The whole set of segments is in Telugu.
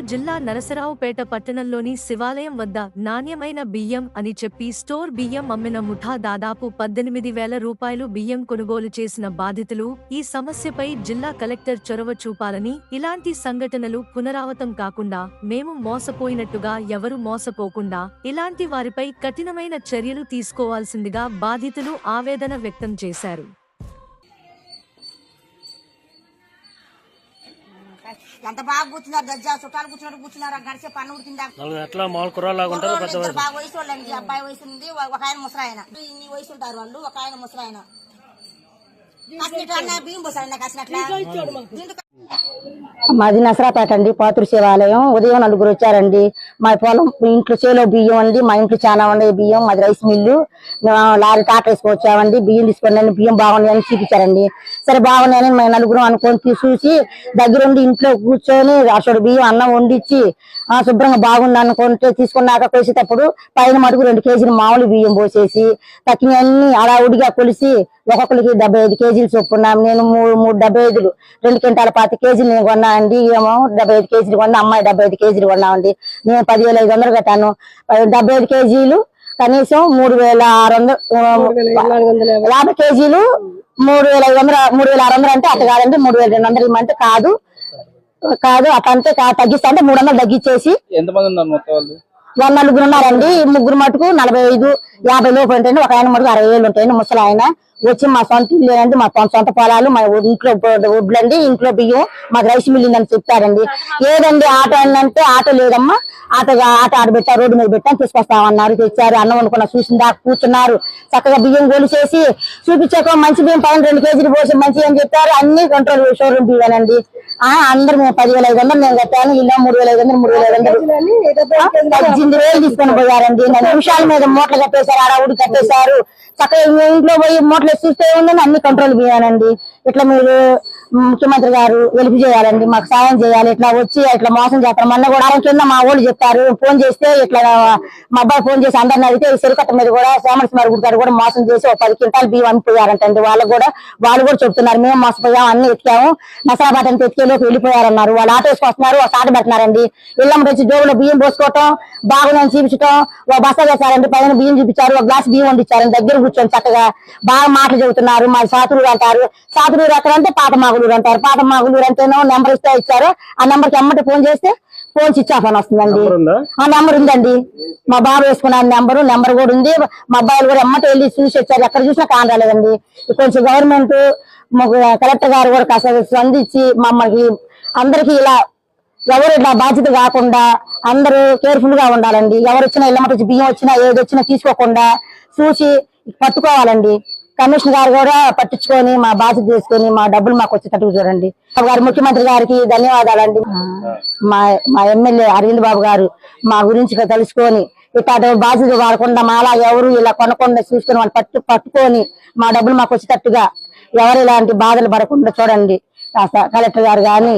పల్నాడు జిల్లా నరసరావుపేట పట్టణంలోని శివాలయం వద్ద నాణ్యమైన బియ్యం అని చెప్పి స్టోర్ బియ్యం అమ్మిన ముఠా దాదాపు పద్దెనిమిది వేల రూపాయలు బియ్యం కొనుగోలు చేసిన బాధితులు ఈ సమస్యపై జిల్లా కలెక్టర్ చొరవ చూపాలని ఇలాంటి సంఘటనలు పునరావృతం కాకుండా మేము మోసపోయినట్టుగా ఎవరు మోసపోకుండా ఇలాంటి వారిపై కఠినమైన చర్యలు తీసుకోవాల్సిందిగా బాధితులు ఆవేదన వ్యక్తం చేశారు. ఎంత బాగా కూర్చున్నారు దజ్జా చుట్టాలు కూర్చున్నట్టు కూర్చున్నారు ఆ గడిచే పన్ను ఉడికిందా? ఎట్లా మామూలు ఉంటారు బాగా వయసు వాళ్ళండి అబ్బాయి వయసు ఉంది ఒక ఆయన ముసరాయన ఇన్ని వయసు ఉంటారు వాళ్ళు ఒక ఆయన ముసరాయన మాది నసరాపేట అండి పాతురు శివాలయం. ఉదయం నలుగురు వచ్చారండి. మా పొలం ఇంట్లో చేలో బియ్యం అండి మా ఇంట్లో చాలా ఉన్నాయి బియ్యం మాది రైస్ మిల్లు. లారీ టాట వేసుకొని వచ్చామండి బియ్యం తీసుకొని బియ్యం బాగున్నాయని చూపించారండి. సరే బాగున్నాయని మేము నలుగురు అనుకొని తీ- చూసి దగ్గరుండి ఇంట్లో కూర్చొని అసలు బియ్యం అన్నం వండిచ్చి శుభ్రంగా బాగుంది అనుకుంటే తీసుకున్నాక కోసేటప్పుడు పైన మటుకు రెండు కేజీలు మామూలు బియ్యం పోసేసి తక్కినన్ని అడావుడిగా కొలిసి ఒక్కొక్కరికి డెబ్బై ఐదు కేజీలు చొప్పున నేను మూడు మూడు డెబ్బై ఐదులు. రెండు క్వింటాల పాతి కేజీలు నేను కొన్నా అండి ఏమో డెబ్బై ఐదు కేజీలు కొన్నా అమ్మాయి డెబ్బై ఐదు కేజీలు కొన్నామండి. నేను పదివేల ఐదు వందలు కట్టాను. డెబ్బై ఐదు కేజీలు కనీసం మూడు వేల ఆరు వందలు యాభై కేజీలు మూడు వేల ఐదు వందలు మూడు వేల ఆరు వందలు అంటే అట్లా కాదండి. మూడు వేల రెండు వందలు ఇమ్మంటే కాదు. కాదు అట్లా అంటే కా- తగ్గిస్తా అంటే మూడు వందలు తగ్గించేసి ఎంతమంది ఉన్నారు మొత్తం వాళ్ళు? వాళ్ళ నలుగురు ఉన్నారండి. ఈ ముగ్గురు మటుకు నలభై ఐదు యాభై లోపు ఉంటాయండి ఒక ఆయన మటుకు అరవై వేలు ఉంటాయండి ముసలి ఆయన వచ్చి మా సొంత ఇల్లు అండి మా సొంత సొంత పొలాలు మా ఇంట్లో వడ్లండి ఇంట్లో బియ్యం మాకు రైస్ మిల్ ఉందని చెప్పారండి. ఏదండి ఆటో అంటే ఆటో లేదమ్మా ఆటో ఆటో ఆడ పెట్టా రోడ్డు మీద పెట్టాను తీసుకొస్తామన్నారు తెచ్చారు అన్నం వండుకున్న చూసిన దాకా కూర్చున్నారు. చక్కగా బియ్యం గోలిసేసి చూపించాక మంచి బియ్యం పైన రెండు కేజీలు పోసి మంచి అని చెప్పారు. అన్ని కంట్రోల్ షోరూమ్ బియ్యానండి ఆ అందరు మేము పదివేల ఐదు వందలు నేను కట్టాను ఇలా మూడు వేల ఐదు వందలు మూడు వేల ఐదు వందలు. పద్దెనిమిది వేలు తీసుకొని పోయారండి. నిమిషాల మీద మూటలు కట్టేశారు ఆడ ఊడి కట్టేశారు. చక్కగా ఇంట్లో పోయి మూటలు చూస్తే ఉందని అన్ని కంట్రోల్ చేయాలండి ఇట్లా మీరు ముఖ్యమంత్రి గారు వెలుపు చేయాలండి మాకు సాయం చేయాలి ఇట్లా వచ్చి ఇట్లా మోసం చేస్తారు. మొన్న కూడా కింద మా వాళ్ళు చెప్పారు ఫోన్ చేస్తే ఇట్లా మా అబ్బాయి ఫోన్ చేసి అందరిని అడిగితే ఈ చెరుకట్ట మీద కూడా సోమరస్మారి గుడి కూడా మోసం చేసి ఒక పది క్వింటాలు బియ్యం అమ్మిపోయారంటండి వాళ్ళు కూడా వాళ్ళు కూడా చెప్తున్నారు మేము మోసపోయాం అన్ని ఎత్తాము నసరాబాద్ అంతా ఎత్తుకేలోకి వెళ్ళిపోయారన్నారు. వాళ్ళు ఆటోస్కి వస్తున్నారు ఒక సాట పెట్టినారండి. ఇళ్ళమ్మ వచ్చి జోబులో బియ్యం పోసుకోవటం బాగుందని చూపించటం ఒక బస్తా చేశారండి పైన బియ్యం చూపించారు ఒక గ్లాస్ బియ్యం వండిచ్చారండి దగ్గర కూర్చొని చక్కగా బాగా మాటలు చెబుతున్నారు మా సాతులు అంటారు. సాతులు ఎక్కడంటే పాట మాకు మాగులూరు అంటారు. పాత మాగులూరు అంటేనో నెంబర్ ఇస్తే ఇచ్చారు. ఆ నెంబర్కి అమ్మటి ఫోన్ చేస్తే ఫోన్ స్విచ్ ఆఫ్ అని వస్తుందండి. ఆ నెంబర్ ఉందండి. మా బాబు వేసుకున్న నెంబర్ నెంబర్ కూడా ఉంది. మా అబ్బాయిలు కూడా ఎమ్మటి వెళ్ళి చూసి వచ్చారు. ఎక్కడ చూసినా కాని రాలేదండి. కొంచెం గవర్నమెంట్ కలెక్టర్ గారు కూడా కాస్త స్పందించి మమ్మల్ని అందరికి ఇలా ఎవరు ఇట్లా బాధ్యత కాకుండా అందరూ కేర్ఫుల్గా ఉండాలండి. ఎవరు వచ్చినా ఇళ్ళ మట్టి బియ్యం వచ్చినా ఏది వచ్చినా తీసుకోకుండా చూసి పట్టుకోవాలండి. కమిషనర్ గారు కూడా పట్టించుకొని మా బాధ్యత తీసుకొని మా డబ్బులు మాకు వచ్చేటట్టు చూడండి. గారు ముఖ్యమంత్రి గారికి ధన్యవాదాలండి. మా మా ఎమ్మెల్యే అరవింద్ బాబు గారు మా గురించి తెలుసుకొని ఇట్లా బాధ్యత వాడకుండా మాలా ఎవరు ఇలా కొనకుండా చూసుకొని వాళ్ళు పట్టు పట్టుకొని మా డబ్బులు మాకు వచ్చేటట్టుగా ఎవరు ఇలాంటి బాధలు పడకుండా చూడండి. కలెక్టర్ గారు కానీ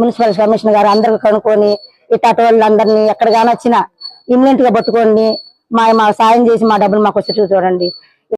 మున్సిపల్ కమిషనర్ గారు అందరికి కనుక్కొని ఇట్లాంటి వాళ్ళందరినీ ఎక్కడ వచ్చినా ఇమ్మీడియట్గా పట్టుకోండి మా మా సాయం చేసి మా డబ్బులు మాకు వచ్చేటట్టు చూడండి.